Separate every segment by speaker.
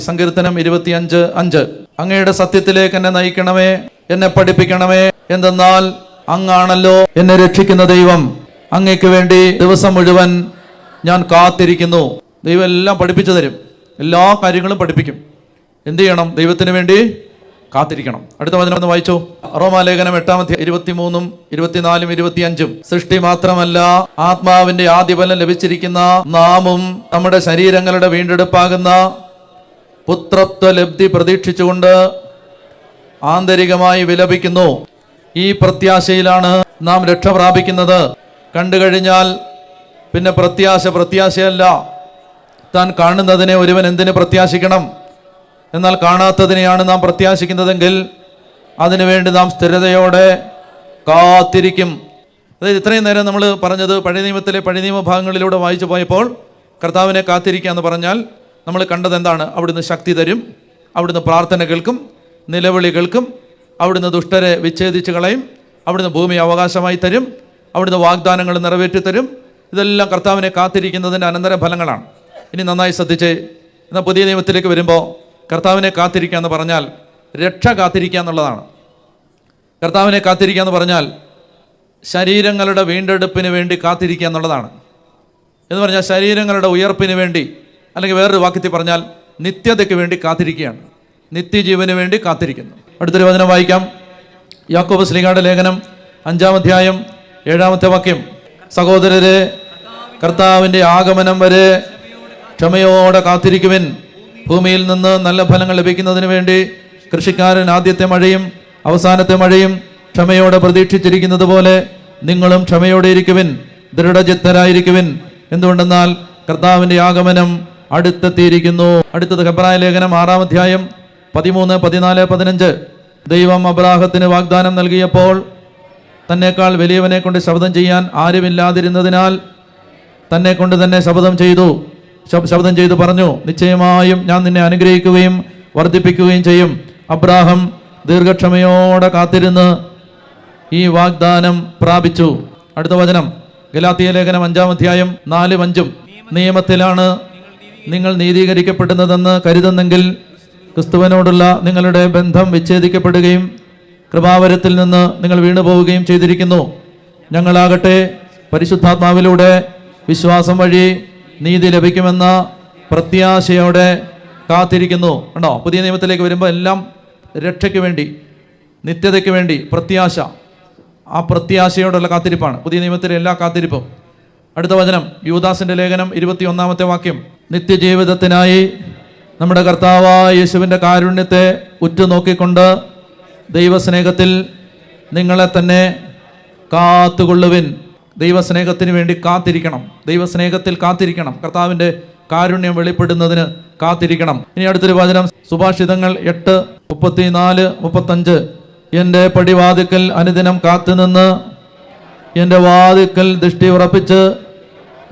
Speaker 1: സങ്കീർത്തനം ഇരുപത്തിയഞ്ച് അഞ്ച്. അങ്ങയുടെ സത്യത്തിലേക്ക് എന്നെ നയിക്കണമേ എന്നെ പഠിപ്പിക്കണമേ. എന്തെന്നാൽ അങ്ങാണല്ലോ എന്നെ രക്ഷിക്കുന്ന ദൈവം. അങ്ങയ്ക്ക് വേണ്ടി ദിവസം മുഴുവൻ ഞാൻ കാത്തിരിക്കുന്നു. ദൈവം എല്ലാം പഠിപ്പിച്ചു തരും. എല്ലാ കാര്യങ്ങളും പഠിപ്പിക്കും. എന്ത് ചെയ്യണം? ദൈവത്തിന് വേണ്ടി കാത്തിരിക്കണം. അടുത്ത വചനം ഒന്ന് വായിച്ചു. റോമാലേഖനം എട്ടാമത്തെ ഇരുപത്തിമൂന്നും ഇരുപത്തിനാലും ഇരുപത്തിയഞ്ചും. സൃഷ്ടി മാത്രമല്ല ആത്മാവിന്റെ ആദ്യഫലം ലഭിച്ചിരിക്കുന്ന നാമും നമ്മുടെ ശരീരങ്ങളുടെ വീണ്ടെടുപ്പാകുന്ന പുത്രത്വ ലബ്ധി പ്രതീക്ഷിച്ചുകൊണ്ട് ആന്തരികമായി വിലപിക്കുന്നു. ഈ പ്രത്യാശയിലാണ് നാം രക്ഷ പ്രാപിക്കുന്നത്. കണ്ടു കഴിഞ്ഞാൽ പിന്നെ പ്രത്യാശ പ്രത്യാശയല്ല. താൻ കാണുന്നതിനെ ഒരുവൻ എന്തിന് പ്രത്യാശിക്കണം? എന്നാൽ കാണാത്തതിനെയാണ് നാം പ്രത്യാശിക്കുന്നതെങ്കിൽ അതിനുവേണ്ടി നാം സ്ഥിരതയോടെ കാത്തിരിക്കും. അതായത് ഇത്രയും നേരം നമ്മൾ പറഞ്ഞത് പഴയ നിയമത്തിലെ പഴയ നിയമ ഭാഗങ്ങളിലൂടെ വായിച്ചു പോയപ്പോൾ കർത്താവിനെ കാത്തിരിക്കുക എന്ന് പറഞ്ഞാൽ നമ്മൾ കണ്ടത് എന്താണ്? അവിടുന്ന് ശക്തി തരും അവിടുന്ന് പ്രാർത്ഥന കേൾക്കും നിലവിളി കേൾക്കും അവിടുന്ന് ദുഷ്ടരെ വിച്ഛേദിച്ച് കളയും അവിടുന്ന് ഭൂമി അവകാശമായി തരും അവിടുന്ന് വാഗ്ദാനങ്ങൾ നിറവേറ്റി തരും. ഇതെല്ലാം കർത്താവിനെ കാത്തിരിക്കുന്നതിന്റെ അനന്തര ഫലങ്ങളാണ് ഇനി നന്നായി ശ്രദ്ധിച്ച്. എന്നാൽ പുതിയ നിയമത്തിലേക്ക് വരുമ്പോൾ കർത്താവിനെ കാത്തിരിക്കുക എന്ന് പറഞ്ഞാൽ രക്ഷ കാത്തിരിക്കുക എന്നുള്ളതാണ്. കർത്താവിനെ കാത്തിരിക്കുക എന്ന് പറഞ്ഞാൽ ശരീരങ്ങളുടെ വീണ്ടെടുപ്പിന് വേണ്ടി കാത്തിരിക്കുക എന്നുള്ളതാണ്. എന്ന് പറഞ്ഞാൽ ശരീരങ്ങളുടെ ഉയർപ്പിന് വേണ്ടി അല്ലെങ്കിൽ വേറൊരു വാക്യത്തിൽ പറഞ്ഞാൽ നിത്യതയ്ക്ക് വേണ്ടി കാത്തിരിക്കുകയാണ്. നിത്യജീവന് വേണ്ടി കാത്തിരിക്കുന്നു. അടുത്തൊരു വചനം വായിക്കാം. യാക്കോബ് ശ്രീകാട് ലേഖനം അഞ്ചാം അധ്യായം ഏഴാമത്തെ വാക്യം. സഹോദരരെ കർത്താവിന്റെ ആഗമനം വരെ ക്ഷമയോടെ കാത്തിരിക്കുവിൻ. ഭൂമിയിൽ നിന്ന് നല്ല ഫലങ്ങൾ ലഭിക്കുന്നതിന് വേണ്ടി കൃഷിക്കാരൻ ആദ്യത്തെ മഴയും അവസാനത്തെ മഴയും ക്ഷമയോടെ പ്രതീക്ഷിച്ചിരിക്കുന്നത് പോലെ നിങ്ങളും ക്ഷമയോടെ ഇരിക്കുവിൻ. ദൃഢചിത്തരായിരിക്കുവിൻ. എന്തുകൊണ്ടെന്നാൽ കർത്താവിന്റെ ആഗമനം അടുത്തെത്തിയിരിക്കുന്നു. അടുത്തത് ഹെബ്രായ ലേഖനം ആറാം അധ്യായം പതിമൂന്ന് പതിനാല് പതിനഞ്ച്. ദൈവം അബ്രാഹത്തിന് വാഗ്ദാനം നൽകിയപ്പോൾ തന്നെക്കാൾ വലിയവനെ കൊണ്ട് ശബ്ദം ചെയ്യാൻ ആരുമില്ലാതിരുന്നതിനാൽ തന്നെ കൊണ്ട് തന്നെ ശബ്ദം ചെയ്തു. ശബ്- ശബ്ദം ചെയ്തു പറഞ്ഞു നിശ്ചയമായും ഞാൻ നിന്നെ അനുഗ്രഹിക്കുകയും വർദ്ധിപ്പിക്കുകയും ചെയ്യും. അബ്രാഹം ദീർഘക്ഷമയോടെ കാത്തിരുന്ന് ഈ വാഗ്ദാനം പ്രാപിച്ചു. അടുത്ത വചനം ഗലാത്തിയ ലേഖനം അഞ്ചാം അധ്യായം നാലും അഞ്ചും നിയമത്തിലാണ് നിങ്ങൾ നീതീകരിക്കപ്പെടുന്നതെന്ന് കരുതുന്നെങ്കിൽ ക്രിസ്തുവിനോടുള്ള നിങ്ങളുടെ ബന്ധം വിച്ഛേദിക്കപ്പെടുകയും കൃപാവരത്തിൽ നിന്ന് നിങ്ങൾ വീണുപോവുകയും ചെയ്തിരിക്കുന്നു. ഞങ്ങളാകട്ടെ പരിശുദ്ധാത്മാവിലൂടെ വിശ്വാസം വഴി നീതി ലഭിക്കുമെന്ന പ്രത്യാശയോടെ കാത്തിരിക്കുന്നു. ഉണ്ടോ പുതിയ നിയമത്തിലേക്ക് വരുമ്പോൾ എല്ലാം രക്ഷയ്ക്ക് വേണ്ടി നിത്യതയ്ക്ക് വേണ്ടി പ്രത്യാശ. ആ പ്രത്യാശയോടുള്ള കാത്തിരിപ്പാണ്. പുതിയ നിയമത്തിലെ എല്ലാ കാത്തിരിപ്പും. അടുത്ത വചനം യുവദാസിന്റെ ലേഖനം ഇരുപത്തി ഒന്നാമത്തെ വാക്യം. നിത്യജീവിതത്തിനായി നമ്മുടെ കർത്താവായ യേശുവിന്റെ കാരുണ്യത്തെ ഉറ്റുനോക്കിക്കൊണ്ട് ദൈവസ്നേഹത്തിൽ നിങ്ങളെ തന്നെ കാത്തുകൊള്ളുവിൻ. ദൈവസ്നേഹത്തിന് വേണ്ടി കാത്തിരിക്കണം. ദൈവസ്നേഹത്തിൽ കാത്തിരിക്കണം. കർത്താവിന്റെ കാരുണ്യം വെളിപ്പെടുന്നതിന് കാത്തിരിക്കണം. ഇനി അടുത്തൊരു വചനം സുഭാഷിതങ്ങൾ എട്ട് മുപ്പത്തിനാല് മുപ്പത്തഞ്ച്. എന്റെ പടിവാതിക്കൽ അനുദിനം കാത്തുനിന്ന് എന്റെ വാതിക്കൽ ദൃഷ്ടി ഉറപ്പിച്ച്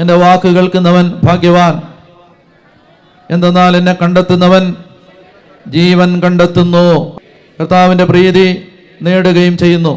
Speaker 1: എന്റെ വാക്കുകൾക്കുന്നവൻ ഭാഗ്യവാൻ. എന്തെന്നാൽ എന്നെ കണ്ടെത്തുന്നവൻ ജീവൻ കണ്ടെത്തുന്നു. കർത്താവിന്റെ പ്രീതി നേടുകയും ചെയ്യുന്നു.